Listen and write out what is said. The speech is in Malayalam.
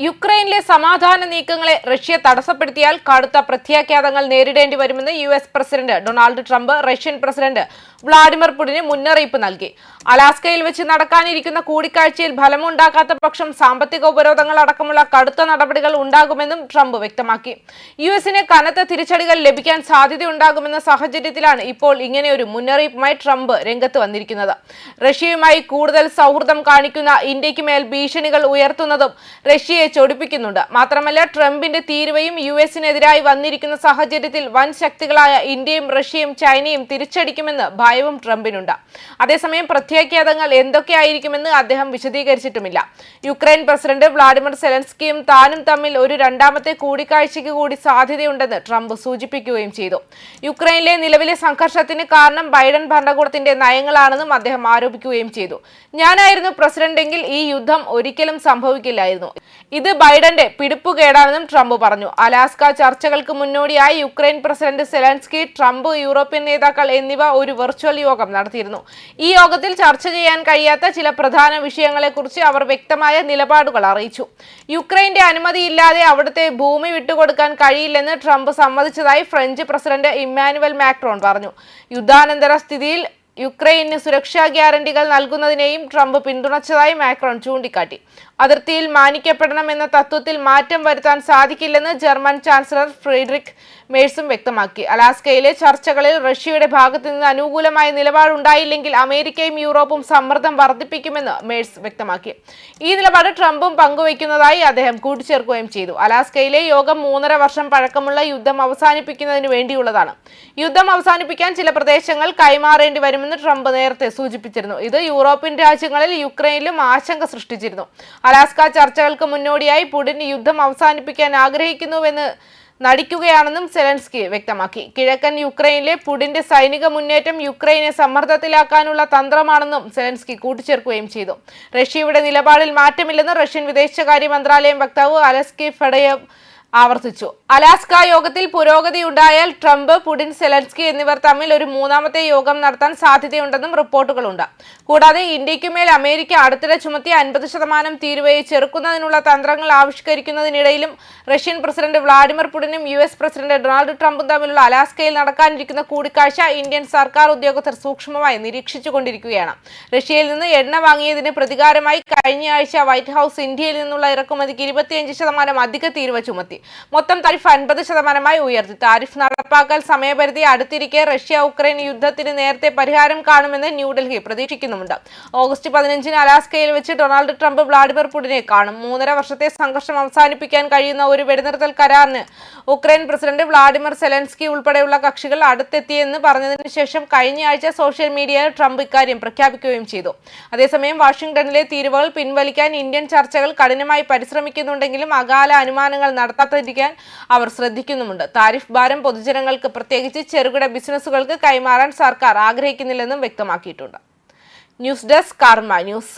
യുക്രൈനിലെ സമാധാന നീക്കങ്ങളെ റഷ്യ തടസ്സപ്പെടുത്തിയാൽ കടുത്ത പ്രത്യാഘാതങ്ങൾ നേരിടേണ്ടി വരുമെന്ന് U S president Donald Trump Russian president Vladimir പുടിന് മുന്നറിയിപ്പ് നൽകി. അലാസ്കയിൽ വെച്ച് നടക്കാനിരിക്കുന്ന കൂടിക്കാഴ്ചയിൽ ഫലമുണ്ടാക്കാത്ത പക്ഷം സാമ്പത്തിക ഉപരോധങ്ങൾ അടക്കമുള്ള കടുത്ത നടപടികൾ ഉണ്ടാകുമെന്നും ട്രംപ് വ്യക്തമാക്കി. യു എസിന് കനത്ത തിരിച്ചടികൾ ലഭിക്കാൻ സാധ്യതയുണ്ടാകുമെന്ന സാഹചര്യത്തിലാണ് ഇപ്പോൾ ഇങ്ങനെയൊരു മുന്നറിയിപ്പുമായി ട്രംപ് രംഗത്ത് വന്നിരിക്കുന്നത്. റഷ്യയുമായി കൂടുതൽ സൗഹൃദം കാണിക്കുന്ന ഇന്ത്യയ്ക്ക് മേൽ ഭീഷണികൾ ഉയർത്തുന്നതും റഷ്യയെ ചൊടിപ്പിക്കുന്നുണ്ട്. മാത്രമല്ല ട്രംപിന്റെ തീരുവയും യു എസിനെതിരായി വന്നിരിക്കുന്ന സാഹചര്യത്തിൽ വൻ ശക്തികളായ ഇന്ത്യയും റഷ്യയും ചൈനയും തിരിച്ചടിക്കുമെന്ന് ഭയവും ട്രംപിനുണ്ട്. അതേസമയം പ്രത്യാഘാതങ്ങൾ എന്തൊക്കെയായിരിക്കുമെന്ന് അദ്ദേഹം വിശദീകരിച്ചിട്ടുമില്ല. യുക്രൈൻ പ്രസിഡന്റ് വ്ളാഡിമിർ സെലൻസ്കിയും താനും തമ്മിൽ ഒരു രണ്ടാമത്തെ കൂടിക്കാഴ്ചയ്ക്ക് കൂടി സാധ്യതയുണ്ടെന്ന് ട്രംപ് സൂചിപ്പിക്കുകയും ചെയ്തു. യുക്രൈനിലെ നിലവിലെ സംഘർഷത്തിന് കാരണം ബൈഡൻ ഭരണകൂടത്തിന്റെ നയങ്ങളാണെന്നും അദ്ദേഹം ആരോപിക്കുകയും ചെയ്തു. ഞാനായിരുന്നു പ്രസിഡന്റെങ്കിൽ ഈ യുദ്ധം ഒരിക്കലും സംഭവിക്കില്ലായിരുന്നു. ഇത് ബൈഡന്റെ പിടിപ്പുകേടാണെന്നും ട്രംപ് പറഞ്ഞു. അലാസ്ക ചർച്ചകൾക്ക് മുന്നോടിയായി Ukraine president Zelensky Trump European നേതാക്കൾ എന്നിവ ഒരു വെർച്വൽ യോഗം നടത്തിയിരുന്നു. ഈ യോഗത്തിൽ ചർച്ച ചെയ്യാൻ കഴിയാത്ത ചില പ്രധാന വിഷയങ്ങളെക്കുറിച്ച് അവർ വ്യക്തമായ നിലപാടുകൾ അറിയിച്ചു. യുക്രൈന്റെ അനുമതിയില്ലാതെ അവിടുത്തെ ഭൂമി വിട്ടുകൊടുക്കാൻ കഴിയില്ലെന്ന് ട്രംപ് സമ്മതിച്ചതായി ഫ്രഞ്ച് പ്രസിഡന്റ് ഇമ്മാനുവൽ മാക്രോൺ പറഞ്ഞു. യുദ്ധാനന്തര സ്ഥിതിയിൽ യുക്രൈന് സുരക്ഷാ ഗ്യാരണ്ടികൾ നൽകുന്നതിനെയും ട്രംപ് പിന്തുണച്ചതായി മാക്രോൺ ചൂണ്ടിക്കാട്ടി. അതിർത്തിയിൽ മാനിക്കപ്പെടണമെന്ന തത്വത്തിൽ മാറ്റം വരുത്താൻ സാധിക്കില്ലെന്ന് ജർമ്മൻ ചാൻസലർ ഫ്രീഡറിക് മേഴ്സും വ്യക്തമാക്കി. അലാസ്കയിലെ ചർച്ചകളിൽ റഷ്യയുടെ ഭാഗത്തു നിന്ന് അനുകൂലമായ നിലപാടുണ്ടായില്ലെങ്കിൽ അമേരിക്കയും യൂറോപ്പും സമ്മർദ്ദം വർദ്ധിപ്പിക്കുമെന്ന് മേഴ്സ് വ്യക്തമാക്കി. ഈ നിലപാട് ട്രംപും പങ്കുവയ്ക്കുന്നതായി അദ്ദേഹം കൂട്ടിച്ചേർക്കുകയും ചെയ്തു. അലാസ്കയിലെ യോഗം മൂന്നര വർഷം പഴക്കമുള്ള യുദ്ധം അവസാനിപ്പിക്കുന്നതിന് വേണ്ടിയുള്ളതാണ്. യുദ്ധം അവസാനിപ്പിക്കാൻ ചില പ്രദേശങ്ങൾ കൈമാറേണ്ടി വരുമെന്ന് ട്രംപ് നേരത്തെ സൂചിപ്പിച്ചിരുന്നു. ഇത് യൂറോപ്യൻ രാജ്യങ്ങളിൽ യുക്രൈനിലും ആശങ്ക സൃഷ്ടിച്ചിരുന്നു. അലാസ്ക ചർച്ചകൾക്ക് മുന്നോടിയായി പുടിൻ യുദ്ധം അവസാനിപ്പിക്കാൻ ആഗ്രഹിക്കുന്നുവെന്ന് നടിക്കുകയാണെന്നും സെലൻസ്കി വ്യക്തമാക്കി. കിഴക്കൻ യുക്രൈനിലെ പുടിന്റെ സൈനിക മുന്നേറ്റം യുക്രൈനെ സമ്മർദ്ദത്തിലാക്കാനുള്ള തന്ത്രമാണെന്നും സെലൻസ്കി കൂട്ടിച്ചേർക്കുകയും ചെയ്തു. റഷ്യയുടെ നിലപാടിൽ മാറ്റമില്ലെന്ന് റഷ്യൻ വിദേശകാര്യ മന്ത്രാലയം വക്താവ് അലസ്കി ഫെഡയേവ് ആവർത്തിച്ചു. അലാസ്ക യോഗത്തിൽ പുരോഗതി ഉണ്ടായാൽ ട്രംപ് പുടിൻ സെലൻസ്കി എന്നിവർ തമ്മിൽ ഒരു മൂന്നാമത്തെ യോഗം നടത്താൻ സാധ്യതയുണ്ടെന്നും റിപ്പോർട്ടുകളുണ്ട്. കൂടാതെ ഇന്ത്യക്കുമേൽ അമേരിക്ക അടുത്തിടെ ചുമത്തിയ അൻപത് ശതമാനം തീരുവയെ ചെറുക്കുന്നതിനുള്ള തന്ത്രങ്ങൾ ആവിഷ്കരിക്കുന്നതിനിടയിലും റഷ്യൻ പ്രസിഡന്റ് വ്ളാഡിമിർ പുടിനും യു എസ് പ്രസിഡന്റ് ഡൊണാൾഡ് ട്രംപും തമ്മിലുള്ള അലാസ്കയിൽ നടക്കാനിരിക്കുന്ന കൂടിക്കാഴ്ച ഇന്ത്യൻ സർക്കാർ ഉദ്യോഗസ്ഥർ സൂക്ഷ്മമായി നിരീക്ഷിച്ചുകൊണ്ടിരിക്കുകയാണ്. റഷ്യയിൽ നിന്ന് എണ്ണ വാങ്ങിയതിന് പ്രതികാരമായി കഴിഞ്ഞയാഴ്ച വൈറ്റ് ഹൌസ് ഇന്ത്യയിൽ നിന്നുള്ള ഇറക്കുമതിക്ക് ഇരുപത്തിയഞ്ച് ശതമാനം അധിക തീരുവ ചുമത്തി. മൊത്തം താരിഫ് അൻപത് ശതമാനമായി ഉയർത്തി. താരിഫ് നടപ്പാക്കൽ സമയപരിധി അടുത്തിരിക്കെ റഷ്യ ഉക്രൈൻ യുദ്ധത്തിന് നേരത്തെ പരിഹാരം കാണുമെന്ന് ന്യൂഡൽഹി പ്രതീക്ഷിക്കുന്നുണ്ട് ഓഗസ്റ്റ് പതിനഞ്ചിന് അലാസ്കയിൽ വെച്ച് ഡൊണാൾഡ് ട്രംപ് വ്ളാഡിമിർ പുടിനെ കാണും. മൂന്നര വർഷത്തെ സംഘർഷം അവസാനിപ്പിക്കാൻ കഴിയുന്ന ഒരു വെടിനിർത്തൽ കരാറിന് ഉക്രൈൻ പ്രസിഡന്റ് വ്ളാഡിമിർ സെലൻസ്കി ഉൾപ്പെടെയുള്ള കക്ഷികൾ അടുത്തെത്തിയെന്ന് പറഞ്ഞതിന് ശേഷം കഴിഞ്ഞ ആഴ്ച സോഷ്യൽ മീഡിയയിൽ ട്രംപ് ഇക്കാര്യം പ്രഖ്യാപിക്കുകയും ചെയ്തു. അതേസമയം വാഷിംഗ്ടണിലെ തീരുവകൾ പിൻവലിക്കാൻ ഇന്ത്യൻ ചർച്ചകൾ കഠിനമായി പരിശ്രമിക്കുന്നുണ്ടെങ്കിലും അകാല അനുമാനങ്ങൾ നടത്താതിരിക്കാൻ അവർ ശ്രദ്ധിക്കുന്നുമുണ്ട്. താരിഫ് ഭാരം പൊതുജനങ്ങൾക്ക് പ്രത്യേകിച്ച് ചെറുകിട ബിസിനസ്സുകൾക്ക് കൈമാറാൻ സർക്കാർ ആഗ്രഹിക്കുന്നില്ലെന്നും വ്യക്തമാക്കിയിട്ടുണ്ട്. News desk Karma news.